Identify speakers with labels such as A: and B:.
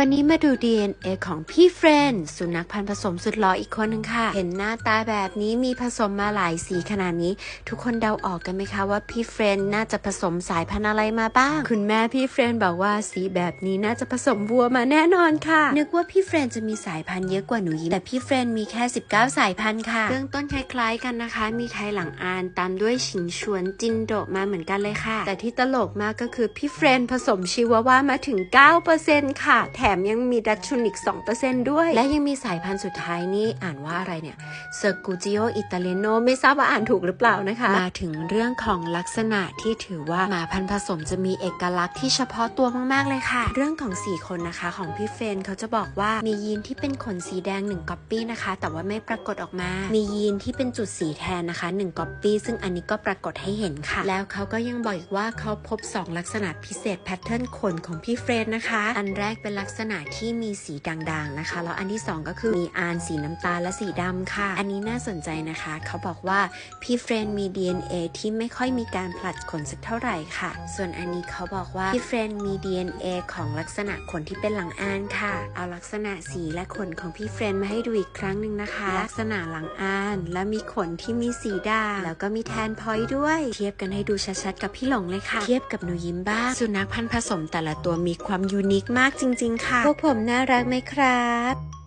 A: วันนี้มาดู DNA ของพี่เฟรนสุนัขพันธุ์ผสมสุดหล่ออีกคนหนึ่งค่ะ เห็นหน้าตาแบบนี้มีผสมมาหลายสีขนาดนี้ ทุกคนเดาออกกันไหมคะว่าพี่เฟรนน่าจะผสมสายพันธุ์อะไรมาบ้าง คุณแม่พี่เฟรนบอกว่าสีแบบนี้น่าจะผสมวัวมาแน่นอนค่ะ นึกว่าพี่เฟรนจะมีสายพันธุ์เยอะกว่าหนูยิ้มแต่พี่เฟรนมีแค่ 19 สายพันธุ์ค่ะเรื่องต้นคล้ายๆกันนะคะ มีไทยหลังอานตามด้วยฉิงชวนจินโดมาเหมือนกันเลยค่ะ แต่ที่ตลกมากก็คือพี่เฟรนผสมชิวาว่ามาถึง 9%ค่ะแถมยังมีดัชชุนิก2%ด้วย และยังมีสายพันธุ์สุดท้ายนี่อ่านว่าอะไรเนี่ยเซอร์กูจิโออิตาเลโนไม่ทราบว่าอ่านถูกหรือเปล่านะคะ มาถึงเรื่องของลักษณะที่ถือว่าหมาพันธุ์ผสมจะมีเอกลักษณ์ที่เฉพาะตัวมากๆเลยค่ะ เรื่องของสีขนนะคะของพี่เฟรนเขาจะบอกว่ามียีนที่เป็นขนสีแดง1ก๊อปปี้นะคะ แต่ว่าไม่ปรากฏออกมา มียีนที่เป็นจุดสีแทนนะคะ1ก๊อปปี้ซึ่งอันนี้ก็ปรากฏให้เห็นค่ะ แล้วเขาก็ยังบอกอีกว่าเขาพบ 2 ลักษณะพิเศษแพทเทิร์นขนของพี่เฟรนนะคะ อันแรกเป็นลักษณะที่มีสีด่างๆนะคะ แล้วอันที่ 2 ก็คือมีอานสีน้ำตาลและสีดำค่ะ อันนี้น่าสนใจนะคะ เขาบอกว่าพี่เฟรนมี DNA ที่ไม่ค่อยมีการผลัดขนสักเท่าไหร่ค่ะ ส่วนอันนี้เขาบอกว่าพี่เฟรนมี DNA ของลักษณะขนที่เป็นหลังอานค่ะ เอาลักษณะสีและขนของพี่เฟรนมาให้ดูอีกครั้งหนึ่งนะคะ ลักษณะหลังอานและมีขนที่มีสีด่างแล้วก็มีแทนพอยต์ด้วย เทียบกันให้ดูชัดๆกับพี่หลงเลยค่ะ เทียบกับหนูยิ้มบ้างสุนัขพันธุ์ผสมแต่ละตัวมีความยูนิคมากจริง ๆค่ะพวกผมน่ารักไหมครับ